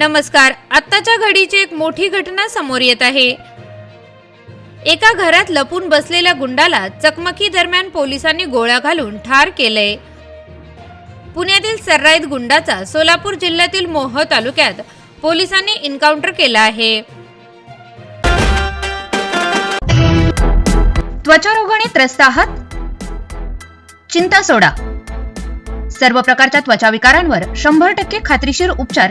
नमस्कार. आत्ताच्या घडीची एक मोठी घटना समोर येत आहे. एका घरात लपून बसलेल्या गुंडाला चकमकी दरम्यान पोलिसांनी गोळ्या घालून ठार केलंय पुण्यातील सर्राईत गुंडाचा सोलापूर जिल्ह्यातील मोह तालुक्यात पोलिसांनी एन्काउंटर केला आहे. त्वचारोगाने त्रस्त आहात? चिंता सोडा. सर्व प्रकारच्या त्वचा विकारांवर शंभर टक्के खात्रीशीर उपचार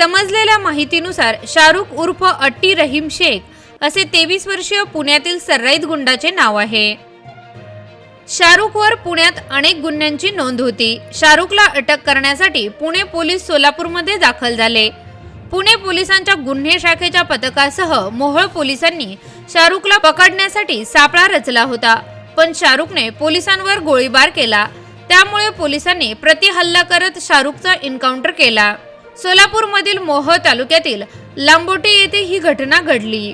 समजलेल्या माहितीनुसार शाहरुख उर्फ अट्टी रहीम शेख असे तेवीस वर्षीय पुण्यातील सर्राईत गुंडाचे नाव आहे. शाहरुखवर पुण्यात अनेक गुन्ह्यांची नोंद होती. शाहरुखला अटक करण्यासाठी पुणे पोलीस सोलापूरमध्ये दाखल झाले. पुणे पोलिसांच्या गुन्हे शाखेच्या पथकासह मोहोळ पोलिसांनी शाहरुखला पकडण्यासाठी सापळा रचला होता. पण शाहरुखने पोलिसांवर गोळीबार केला. त्यामुळे पोलिसांनी प्रतिहल्ला करत शाहरुखचा एन्काउंटर केला. सोलापूरमधील मोह तालुक्यातील लांबोटे येथे ही घटना घडली.